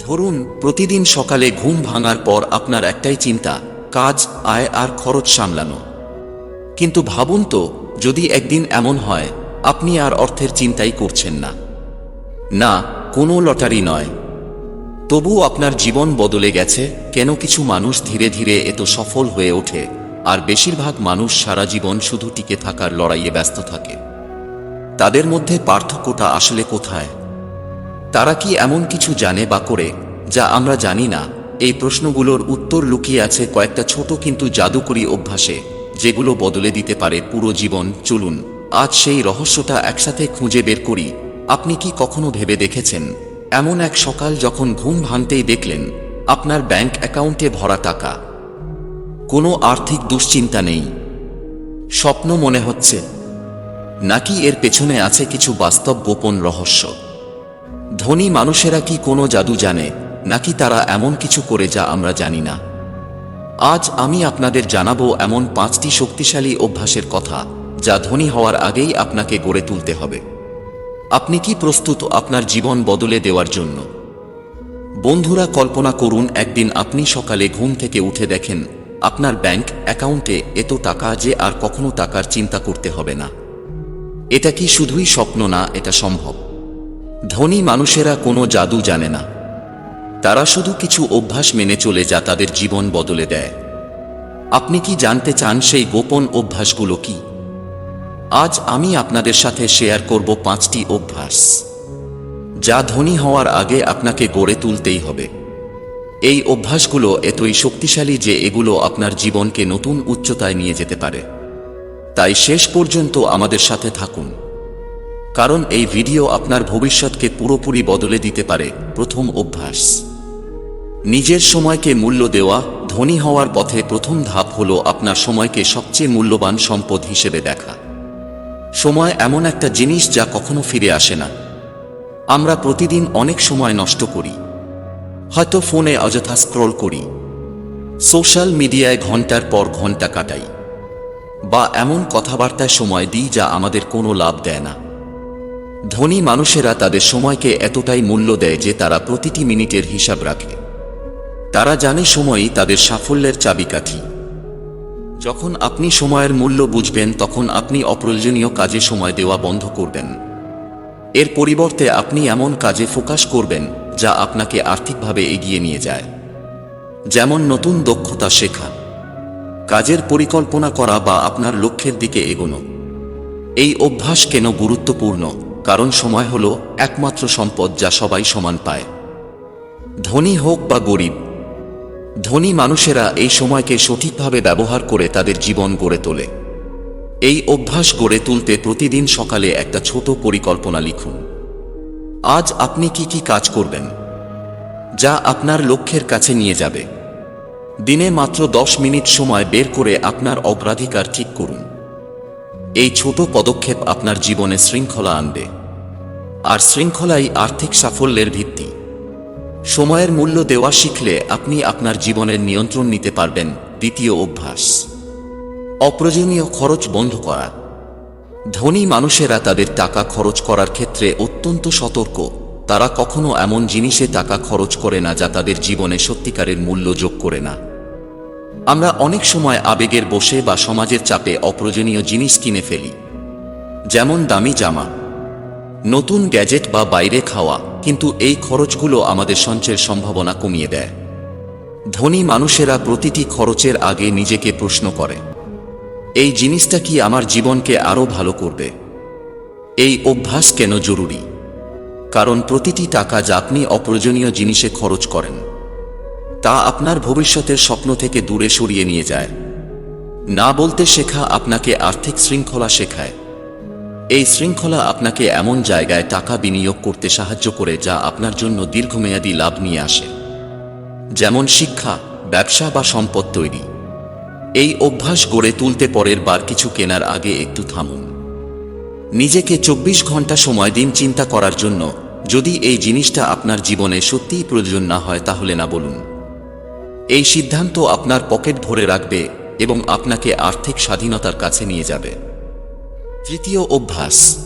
ধরুন, প্রতিদিন সকালে ঘুম ভাঙার পর আপনার একটাই চিন্তা, কাজ, আয় আর খরচ সামলানো। কিন্তু ভাবুন তো, যদি একদিন এমন হয়, আপনি আর অর্থের চিন্তাই করছেন না। না, কোনো লটারি নয়। তবু আপনার জীবন বদলে গেছে, কেন কিছু মানুষ ধীরে ধীরে এত সফল হয়ে ওঠে, আর বেশিরভাগ মানুষ সারা জীবন শুধু টিকে থাকার লড়াইয়ে ব্যস্ত থাকে। তাদের মধ্যে পার্থক্যটা আসলে কোথায়? তারা কি এমন কিছু জানে বা করে, যা আমরা জানি না? এই প্রশ্নগুলোর উত্তর লুকিয়ে আছে কয়েকটা ছোট কিন্তু জাদুকরী অভ্যাসে, যেগুলো বদলে দিতে পারে পুরো জীবন। চলুন, আজ সেই রহস্যটা একসাথে খুঁজে বের করি। আপনি কি কখনো ভেবে দেখেছেন? এমন এক সকাল যখন ঘুম ভাঙতেই দেখলেন, আপনার ব্যাংক অ্যাকাউন্টে ভরা টাকা। কোনো আর্থিক দুশ্চিন্তা নেই। স্বপ্ন মনে হচ্ছে, নাকি এর পেছনে আছে কিছু বাস্তব গোপন রহস্য? ধনী মানুষেরা কি কোনো জাদু জানে, নাকি তারা এমন কিছু করে যা আমরা জানি না? আজ আমি আপনাদের জানাব এমন পাঁচটি শক্তিশালী অভ্যাসের কথা, যা ধনী হওয়ার আগেই আপনাকে গড়ে তুলতে হবে। আপনি কি প্রস্তুত আপনার জীবন বদলে দেওয়ার জন্য? বন্ধুরা, কল্পনা করুন, একদিন আপনি সকালে ঘুম থেকে উঠে দেখেন, আপনার ব্যাংক অ্যাকাউন্টে এত টাকা যে আর কখনো টাকার চিন্তা করতে হবে না। এটা কি শুধুই স্বপ্ন না, এটা সম্ভব। ধনী মানুষেরা কোনো জাদু জানে না। তারা শুধু কিছু অভ্যাস মেনে চলে যা তাদের জীবন বদলে দেয়। আপনি কি জানতে চান সেই গোপন অভ্যাসগুলো কি? আজ আমি আপনাদের সাথে শেয়ার করব পাঁচটি অভ্যাস, যা ধনী হওয়ার আগে আপনাকে গড়ে তুলতেই হবে। এই অভ্যাসগুলো এতই শক্তিশালী যে এগুলো আপনার জীবনকে নতুন উচ্চতায় নিয়ে যেতে পারে। তাই শেষ পর্যন্ত আমাদের সাথে থাকুন। কারণ এই ভিডিও আপনার ভবিষ্যৎকে পুরোপুরি বদলে দিতে পারে প্রথম অভ্যাস। নিজের সময়কে মূল্য দেওয়া, ধনী হওয়ার পথে প্রথম ধাপ হল আপনার সময়কে সবচেয়ে মূল্যবান সম্পদ হিসেবে দেখা। সময় এমন একটা জিনিস যা কখনো ফিরে আসে না। আমরা প্রতিদিন অনেক সময় নষ্ট করি। হয়তো ফোনে অযথা স্ক্রল করি। সোশ্যাল মিডিয়ায় ঘণ্টার পর ঘণ্টা কাটাই। বা এমন কথাবার্তায় সময় দিই যা আমাদের কোনো লাভ দেয় না। ধনী মানুষেরা তাদের সময়কে এতটাই মূল্য দেয় যে তারা প্রতিটি মিনিটের হিসাব রাখে। তারা জানে সময়ই তাদের সাফল্যের চাবিকাঠি। যখন আপনি সময়ের মূল্য বুঝবেন, তখন আপনি অপ্রয়োজনীয় কাজে সময় দেওয়া বন্ধ করবেন। এর পরিবর্তে আপনি এমন কাজে ফোকাস করবেন, যা আপনাকে আর্থিকভাবে এগিয়ে নিয়ে যায়। যেমন নতুন দক্ষতা শেখা। কাজের পরিকল্পনা করা বা আপনার লক্ষ্যের দিকে এগোনো। এই অভ্যাস কেন গুরুত্বপূর্ণ? কারণ সময় হল একমাত্র সম্পদ যা সবাই সমান পায়। ধনী হোক বা গরিব, ধনী মানুষেরা এই সময়কে সঠিকভাবে ব্যবহার করে তাদের জীবন গড়ে তোলে। এই অভ্যাস গড়ে তুলতে প্রতিদিন সকালে একটা ছোট পরিকল্পনা লিখুন। আজ আপনি কি কি কাজ করবেন, যা আপনার লক্ষ্যের কাছে নিয়ে যাবে? দিনে মাত্র দশ মিনিট সময় বের করে আপনার অগ্রাধিকার ঠিক করুন। এই ছোট পদক্ষেপ আপনার জীবনে শৃঙ্খলা আনবে। আর শৃঙ্খলাই আর্থিক সাফল্যের ভিত্তি। সময়ের মূল্য দেওয়া শিখলে আপনি আপনার জীবনের নিয়ন্ত্রণ নিতে পারবেন দ্বিতীয় অভ্যাস। অপ্রয়োজনীয় খরচ বন্ধ করা। ধনী মানুষেরা তাদের টাকা খরচ করার ক্ষেত্রে অত্যন্ত সতর্ক। তারা কখনো এমন জিনিসে টাকা খরচ করে না যা তাদের জীবনে সত্যিকারের মূল্য যোগ করে না। আমরা অনেক সময় আবেগের বসে বা সমাজের চাপে অপ্রয়োজনীয় জিনিস কিনে ফেলি। যেমন দামি জামা। নতুন গ্যাজেট বা বাইরে খাওয়া কিন্তু এই খরচগুলো আমাদের সঞ্চয়ের সম্ভাবনা কমিয়ে দেয়। ধনী মানুষেরা প্রতিটি খরচের আগে নিজেকে প্রশ্ন করে, এই জিনিসটা কি আমার জীবনকে আরও ভালো করবে? এই অভ্যাস কেন জরুরি? কারণ প্রতিটি টাকা যা আপনি অপ্রয়োজনীয় জিনিসে খরচ করেন। তা আপনার ভবিষ্যতের স্বপ্ন থেকে দূরে সরিয়ে নিয়ে যায়। না বলতে শেখা আপনাকে আর্থিক শৃঙ্খলা শেখায়। এই শৃঙ্খলা আপনাকে এমন জায়গায় টাকা বিনিয়োগ করতে সাহায্য করে যা আপনার জন্য দীর্ঘমেয়াদী লাভ নিয়ে আসে। যেমন শিক্ষা, ব্যবসা বা সম্পদ তৈরি। এই অভ্যাস গড়ে তুলতে পরের বার কিছু কেনার আগে একটু থামুন। নিজেকে চব্বিশ ঘণ্টা সময় দিন চিন্তা করার জন্য যদি এই জিনিসটা আপনার জীবনে সত্যিই প্রয়োজন না হয় তাহলে না বলুন। এই সিদ্ধান্ত আপনার পকেট ভরে রাখবে এবং আপনাকে আর্থিক স্বাধীনতার কাছে নিয়ে যাবে। তৃতীয় অভ্যাস।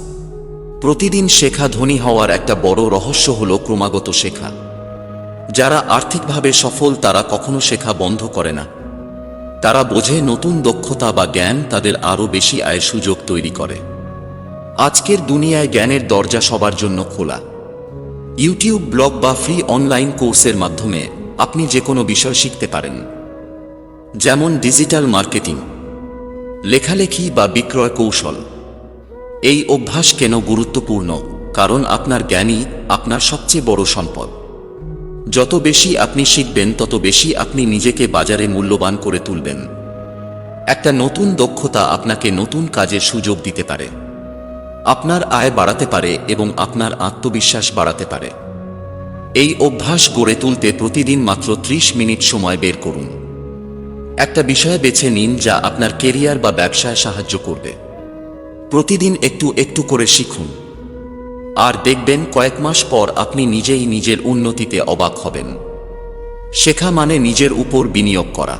প্রতিদিন শেখা ধনী হওয়ার একটা বড় রহস্য হল ক্রমাগত শেখা। যারা আর্থিকভাবে সফল, তারা কখনো শেখা বন্ধ করে না। তারা বোঝে নতুন দক্ষতা বা জ্ঞান তাদের আরও বেশি আয়ের সুযোগ তৈরি করে। আজকের দুনিয়ায় জ্ঞানের দরজা সবার জন্য খোলা। ইউটিউব, ব্লগ বা ফ্রি অনলাইন কোর্সের মাধ্যমে আপনি যে কোনো বিষয় শিখতে পারেন। যেমন ডিজিটাল মার্কেটিং, লেখালেখি বা বিক্রয় কৌশল। এই অভ্যাস কেন গুরুত্বপূর্ণ? কারণ আপনার জ্ঞানই আপনার সবচেয়ে বড় সম্পদ। যত বেশি আপনি শিখবেন, তত বেশি আপনি নিজেকে বাজারে মূল্যবান করে তুলবেন। একটা নতুন দক্ষতা আপনাকে নতুন কাজের সুযোগ দিতে পারে। আপনার আয় বাড়াতে পারে এবং আপনার আত্মবিশ্বাস বাড়াতে পারে। এই অভ্যাস গড়ে তুলতে প্রতিদিন মাত্র ত্রিশ মিনিট সময় বের করুন। একটা বিষয় বেছে নিন যা আপনার কেরিয়ার বা ব্যবসায় সাহায্য করবে। প্রতিদিন একটু একটু করে শিখুন। আর দেখবেন কয়েক মাস পর আপনি নিজেই নিজের উন্নতিতে অবাক হবেন। শেখা মানে নিজের উপর বিনিয়োগ করা।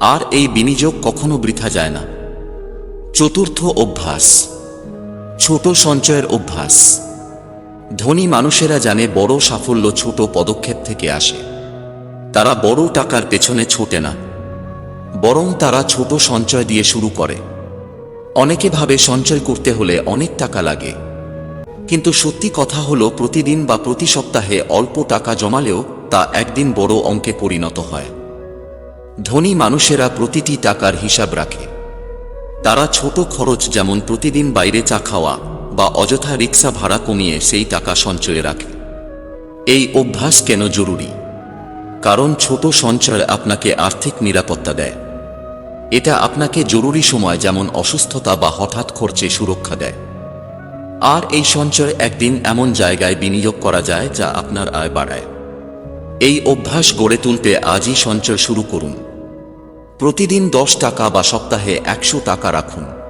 আর এই বিনিয়োগ কখনো বৃথা যায় না। চতুর্থ অভ্যাস, ছোট সঞ্চয়ের অভ্যাস। ধনী মানুষেরা জানে বড় সাফল্য ছোট পদক্ষেপ থেকে আসে। তারা বড় টাকার পেছনে ছোটে না। বরং তারা ছোট সঞ্চয় দিয়ে শুরু করে। অনেকে ভাবে সঞ্চয় করতে হলে অনেক টাকা লাগে। কিন্তু সত্যি কথা হলো, প্রতিদিন বা প্রতি সপ্তাহে অল্প টাকা জমালেও তা একদিন বড় অঙ্কে পরিণত হয়। ধনী মানুষেরা প্রতিটি টাকার হিসাব রাখে। তারা ছোট খরচ যেমন প্রতিদিন বাইরে চা খাওয়া বা অযথা রিক্সা ভাড়া কমিয়ে সেই টাকা সঞ্চয়ে রাখে। এই অভ্যাস কেন জরুরি? কারণ ছোট সঞ্চয় আপনাকে আর্থিক নিরাপত্তা দেয়। এটা আপনাকে জরুরি সময় যেমন অসুস্থতা বা হঠাৎ খরচে সুরক্ষা দেয়। আর এই সঞ্চয় একদিন এমন জায়গায় বিনিয়োগ করা যায় যা আপনার আয় বাড়ায়। এই অভ্যাস গড়ে তুলতে আজই সঞ্চয় শুরু করুন। প্রতিদিন দশ টাকা বা সপ্তাহে একশো টাকা রাখুন।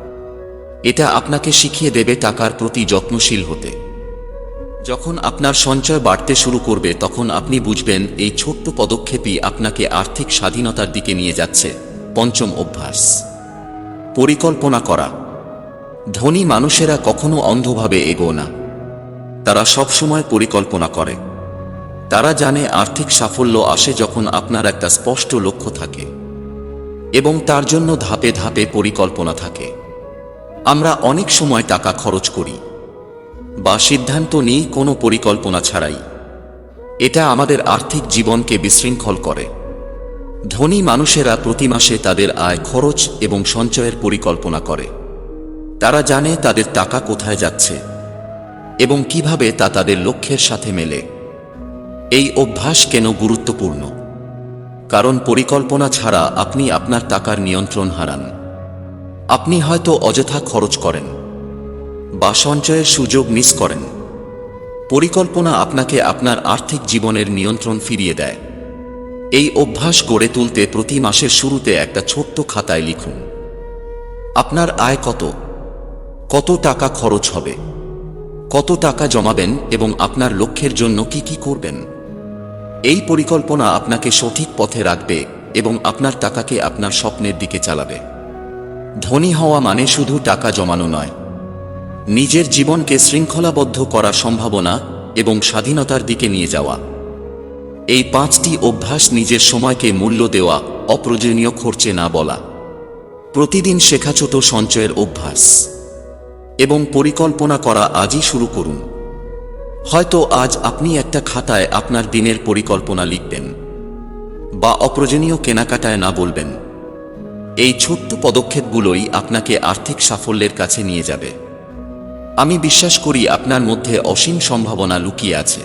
এটা আপনাকে শিখিয়ে দেবে টাকার প্রতি যত্নশীল হতে। যখন আপনার সঞ্চয় বাড়তে শুরু করবে, তখন আপনি বুঝবেন এই ছোট্ট পদক্ষেপই আপনাকে আর্থিক স্বাধীনতার দিকে নিয়ে যাচ্ছে। পঞ্চম অভ্যাস। পরিকল্পনা করা। ধনী মানুষেরা কখনো অন্ধভাবে এগো না। তারা সবসময় পরিকল্পনা করে। তারা জানে আর্থিক সাফল্য আসে যখন আপনার একটা স্পষ্ট লক্ষ্য থাকে। এবং তার জন্য ধাপে ধাপে পরিকল্পনা থাকে। আমরা অনেক সময় টাকা খরচ করি, বা সিদ্ধান্ত নিই কোনো পরিকল্পনা ছাড়াই। এটা আমাদের আর্থিক জীবনকে বিশৃঙ্খল করে। ধনী মানুষেরা প্রতি মাসে তাদের আয় খরচ এবং সঞ্চয়ের পরিকল্পনা করে। তারা জানে তাদের টাকা কোথায় যাচ্ছে, এবং কীভাবে তা তাদের লক্ষ্যের সাথে মেলে। এই অভ্যাস কেন গুরুত্বপূর্ণ? কারণ পরিকল্পনা ছাড়া আপনি আপনার টাকার নিয়ন্ত্রণ হারান। আপনি হয়তো অযথা খরচ করেন বা সঞ্চয়ের সুযোগ মিস করেন, পরিকল্পনা আপনাকে আপনার আর্থিক জীবনের নিয়ন্ত্রণ ফিরিয়ে দেয়। এই অভ্যাস গড়ে তুলতে প্রতি মাসের শুরুতে একটা ছোট্ট খাতায় লিখুন, আপনার আয় কত? কত টাকা খরচ হবে? কত টাকা জমাবেন এবং আপনার লক্ষ্যের জন্য কি কি করবেন? এই পরিকল্পনা আপনাকে সঠিক পথে রাখবে এবং আপনার টাকাকে আপনার স্বপ্নের দিকে চালাবে। ধনী হওয়া মানে শুধু টাকা জমানো নয়। নিজের জীবনকে শৃঙ্খলাবদ্ধ করার সম্ভাবনা এবং স্বাধীনতার দিকে নিয়ে যাওয়া। এই পাঁচটি অভ্যাস নিজের সময়কে মূল্য দেওয়া অপ্রয়োজনীয় খরচে না বলা। প্রতিদিন শেখা ছোট সঞ্চয়ের অভ্যাস। এবং পরিকল্পনা করা আজই শুরু করুন। হয়তো আজ আপনি একটা খাতায় আপনার দিনের পরিকল্পনা লিখবেন। বা অপ্রয়োজনীয় কেনাকাটায় না বলবেন। এই ছোট্ট পদক্ষেপগুলোই আপনাকে আর্থিক সাফল্যের কাছে নিয়ে যাবে। আমি বিশ্বাস করি আপনার মধ্যে অসীম সম্ভাবনা লুকিয়ে আছে।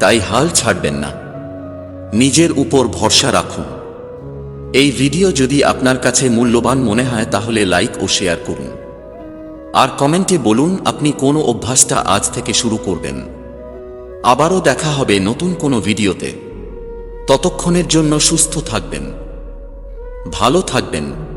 তাই হাল ছাড়বেন না। নিজের উপর ভরসা রাখুন। এই ভিডিও যদি আপনার কাছে মূল্যবান মনে হয় তাহলে লাইক ও শেয়ার করুন। আর কমেন্টে বলুন আপনি কোন অভ্যাসটা আজ থেকে শুরু করবেন। আবারও দেখা হবে নতুন কোনো ভিডিওতে। ততক্ষণের জন্য সুস্থ থাকবেন। ভালো থাকবেন।